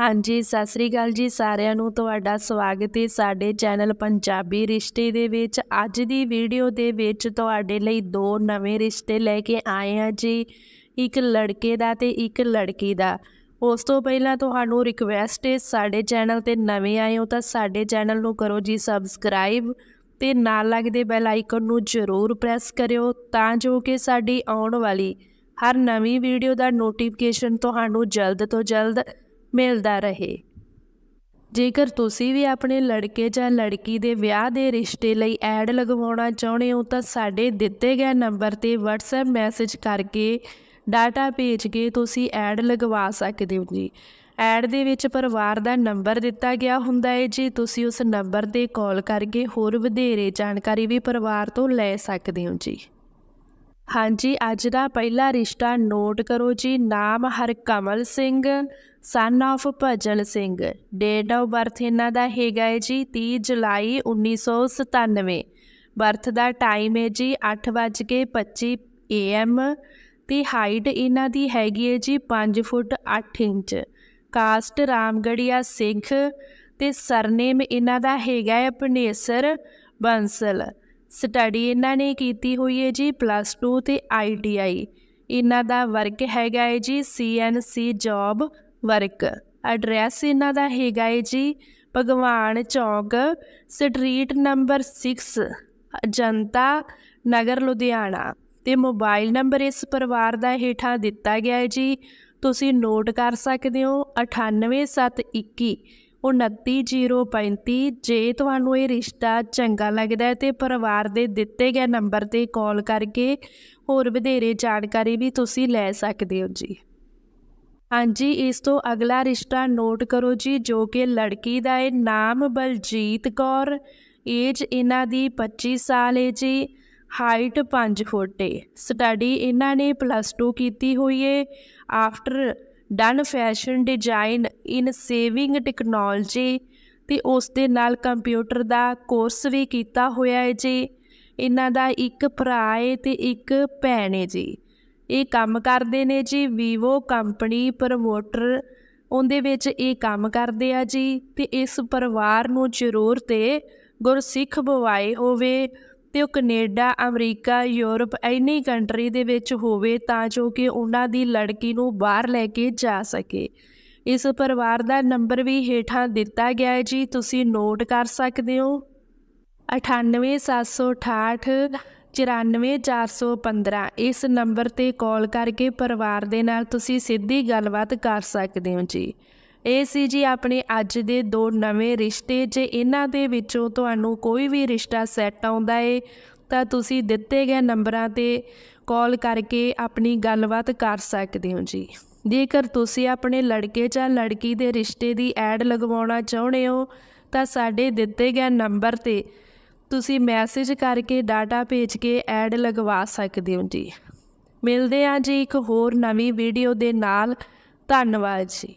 ਹਾਂਜੀ, ਸਤਿ ਸ੍ਰੀ ਅਕਾਲ ਜੀ ਸਾਰਿਆਂ ਨੂੰ। ਤੁਹਾਡਾ ਸਵਾਗਤ ਹੈ ਸਾਡੇ ਚੈਨਲ ਪੰਜਾਬੀ ਰਿਸ਼ਤੇ ਦੇ ਵਿੱਚ। ਅੱਜ ਦੀ ਵੀਡੀਓ ਦੇ ਵਿੱਚ ਤੁਹਾਡੇ ਲਈ ਦੋ ਨਵੇਂ ਰਿਸ਼ਤੇ ਲੈ ਕੇ ਆਏ ਹਾਂ ਜੀ। ਇੱਕ ਲੜਕੇ ਦਾ ਤੇ ਇੱਕ ਲੜਕੀ ਦਾ। ਉਸ ਤੋਂ ਪਹਿਲਾਂ ਤੁਹਾਨੂੰ ਰਿਕਵੈਸਟ ਹੈ, ਸਾਡੇ ਚੈਨਲ ਤੇ ਨਵੇਂ ਆਏ ਹੋ ਤਾਂ ਸਾਡੇ ਚੈਨਲ ਨੂੰ ਕਰੋ ਜੀ ਸਬਸਕ੍ਰਾਈਬ ਤੇ ਨਾਲ ਲੱਗਦੇ ਬੈਲ ਆਈਕਨ ਨੂੰ ਜ਼ਰੂਰ ਪ੍ਰੈਸ ਕਰਿਓ ਤਾਂ ਜੋ ਕਿ ਸਾਡੀ ਆਉਣ ਵਾਲੀ ਹਰ ਨਵੀਂ ਵੀਡੀਓ ਦਾ ਨੋਟੀਫਿਕੇਸ਼ਨ ਤੁਹਾਨੂੰ ਜਲਦ ਤੋਂ ਜਲਦ ਮਿਲਦਾ ਰਹੇ। ਜੇਕਰ ਤੁਸੀਂ ਵੀ ਆਪਣੇ ਲੜਕੇ ਜਾਂ ਲੜਕੀ ਦੇ ਵਿਆਹ ਦੇ ਰਿਸ਼ਤੇ ਲਈ ਐਡ ਲਗਵਾਉਣਾ ਚਾਹੁੰਦੇ ਹੋ ਤਾਂ ਸਾਡੇ ਦਿੱਤੇ ਗਏ ਨੰਬਰ ਤੇ WhatsApp ਮੈਸੇਜ ਕਰਕੇ ਡਾਟਾ ਭੇਜ ਕੇ ਤੁਸੀਂ ਐਡ ਲਗਵਾ ਸਕਦੇ ਹੋ ਜੀ। ਐਡ ਦੇ ਵਿੱਚ ਪਰਿਵਾਰ ਦਾ ਨੰਬਰ ਦਿੱਤਾ ਗਿਆ ਹੁੰਦਾ ਹੈ। ਜੀ ਤੁਸੀਂ ਉਸ ਨੰਬਰ ਤੇ ਕਾਲ ਕਰਕੇ ਹੋਰ ਵਧੇਰੇ ਜਾਣਕਾਰੀ ਵੀ ਪਰਿਵਾਰ ਤੋਂ ਲੈ ਸਕਦੇ ਹੋ ਜੀ। ਹਾਂਜੀ, ਅੱਜ ਦਾ ਪਹਿਲਾ ਰਿਸ਼ਤਾ ਨੋਟ ਕਰੋ ਜੀ। ਨਾਮ ਹਰਕਮਲ ਸਿੰਘ ਸਨ of ਭਜਨ ਸਿੰਘ ਡੇਟ ਆਫ ਬਰਥ ਇਹਨਾਂ ਦਾ ਹੈਗਾ ਹੈ ਜੀ 30 ਜੁਲਾਈ 1997 ਬਰਥ ਦਾ ਟਾਈਮ ਹੈ ਜੀ 8:25 AM ਤੇ ਹਾਈਟ ਇਹਨਾਂ ਦੀ ਹੈਗੀ ਹੈ ਜੀ 5 foot 8 inch. Caste Ramgarhia Sikh ਤੇ ਸਰਨੇਮ ਇਹਨਾਂ ਦਾ ਹੈਗਾ ਹੈ ਪਨੇਸਰ ਬੰਸਲ ਸਟੱਡੀ ਇਹਨਾਂ ਨੇ ਕੀਤੀ ਹੋਈ ਹੈ ਜੀ ਪਲੱਸ 2 ਤੇ ਆਈਟੀਆਈ ਇਹਨਾਂ ਦਾ ਵਰਕ ਹੈਗਾ ਹੈ ਜੀ ਸੀਐਨਸੀ ਜੌਬ ਵਰਕ। ਐਡਰੈਸ ਇਹਨਾਂ ਦਾ ਹੈਗਾ ਹੈ ਜੀ ਭਗਵਾਨ ਚੌਕ ਸਟਰੀਟ ਨੰਬਰ 6 ਜਨਤਾ ਨਗਰ ਲੁਧਿਆਣਾ। ਤੇ ਮੋਬਾਈਲ ਨੰਬਰ ਇਸ ਪਰਿਵਾਰ ਦਾ ਹੇਠਾਂ ਦਿੱਤਾ ਗਿਆ ਹੈ ਜੀ। ਤੁਸੀਂ ਨੋਟ ਕਰ ਸਕਦੇ ਹੋ 98721 29035 ਜੇ ਤੁਹਾਨੂੰ ਇਹ ਰਿਸ਼ਤਾ ਚੰਗਾ ਲੱਗਦਾ ਹੈ ਤੇ ਪਰਿਵਾਰ ਦੇ ਦਿੱਤੇ ਗਏ ਨੰਬਰ ਤੇ ਕਾਲ ਕਰਕੇ ਹੋਰ ਵਧੇਰੇ ਜਾਣਕਾਰੀ ਵੀ ਤੁਸੀਂ ਲੈ ਸਕਦੇ ਹੋ ਜੀ। ਹਾਂਜੀ, ਇਸ ਤੋਂ ਅਗਲਾ ਰਿਸ਼ਤਾ ਨੋਟ ਕਰੋ ਜੀ, ਜੋ ਕਿ ਲੜਕੀ ਦਾ ਹੈ ਨਾਮ ਬਲਜੀਤ ਕੌਰ। ਏਜ ਇਹਨਾਂ ਦੀ 25 ਸਾਲ ਹੈ ਜੀ, ਹਾਈਟ 5 ਫੁੱਟ ਹੈ ਸਟੱਡੀ ਇਹਨਾਂ ਨੇ ਪਲੱਸ 2 ਕੀਤੀ ਹੋਈ ਹੈ after done fashion design in sewing technology ਤੇ ਉਸ ਦੇ ਨਾਲ ਕੰਪਿਊਟਰ ਦਾ ਕੋਰਸ ਵੀ ਕੀਤਾ ਹੋਇਆ ਹੈ ਜੀ। ਇਹਨਾਂ ਦਾ ਇੱਕ ਭਰਾ ਹੈ ਤੇ ਇੱਕ ਭੈਣ ਹੈ ਜੀ। ਇਹ ਕੰਮ ਕਰਦੇ ਨੇ ਜੀ ਵੀਵੋ ਕੰਪਨੀ ਪ੍ਰਮੋਟਰ ਉਹਦੇ ਵਿੱਚ ਇਹ ਕੰਮ ਕਰਦੇ ਆ ਜੀ ਤੇ ਇਸ ਪਰਿਵਾਰ ਨੂੰ ਜ਼ਰੂਰ 'ਤੇ ਗੁਰਸਿੱਖ ਬਵਾਏ ਹੋਵੇ ਤੇ ਉਹ Canada, America, Europe any country ਦੇ ਵਿੱਚ ਹੋਵੇ ਤਾਂ ਜੋ ਕਿ ਉਹਨਾਂ ਦੀ ਲੜਕੀ ਨੂੰ ਬਾਹਰ ਲੈ ਕੇ ਜਾ ਸਕੇ। ਇਸ ਪਰਿਵਾਰ ਦਾ ਨੰਬਰ ਵੀ ਹੇਠਾਂ ਦਿੱਤਾ ਗਿਆ ਹੈ ਜੀ, ਤੁਸੀਂ ਨੋਟ ਕਰ ਸਕਦੇ ਹੋ। 98768 94415 ਇਸ ਨੰਬਰ ਤੇ ਕਾਲ ਕਰਕੇ ਪਰਿਵਾਰ ਦੇ ਨਾਲ ਤੁਸੀਂ ਸਿੱਧੀ ਗੱਲਬਾਤ ਕਰ ਸਕਦੇ ਹੋ ਜੀ। ਇਹ ਸੀ ਜੀ ਆਪਣੇ ਅੱਜ ਦੇ ਦੋ ਨਵੇਂ ਰਿਸ਼ਤੇ। ਜੇ ਇਹਨਾਂ ਦੇ ਵਿੱਚੋਂ ਤੁਹਾਨੂੰ ਕੋਈ ਵੀ ਰਿਸ਼ਤਾ ਸੈੱਟ ਆਉਂਦਾ ਏ, ਤਾਂ ਤੁਸੀਂ ਦਿੱਤੇ ਗਏ ਨੰਬਰਾਂ ਤੇ ਕਾਲ ਕਰਕੇ ਆਪਣੀ ਗੱਲਬਾਤ ਕਰ ਸਕਦੇ ਹੋ ਜੀ। ਜੇਕਰ ਤੁਸੀਂ ਆਪਣੇ ਲੜਕੇ ਜਾਂ ਲੜਕੀ ਦੇ ਰਿਸ਼ਤੇ ਦੀ ਐਡ ਲਗਵਾਉਣਾ ਚਾਹੁੰਦੇ ਹੋ, ਤਾਂ ਸਾਡੇ ਦਿੱਤੇ ਗਏ ਨੰਬਰ ਤੇ ਤੁਸੀਂ ਮੈਸੇਜ ਕਰਕੇ ਡਾਟਾ ਭੇਜ ਕੇ ਐਡ ਲਗਵਾ ਸਕਦੇ ਹੋ ਜੀ। ਮਿਲਦੇ ਹਾਂ ਜੀ ਇੱਕ ਹੋਰ ਨਵੀਂ ਵੀਡੀਓ ਦੇ ਨਾਲ। ਧੰਨਵਾਦ ਜੀ।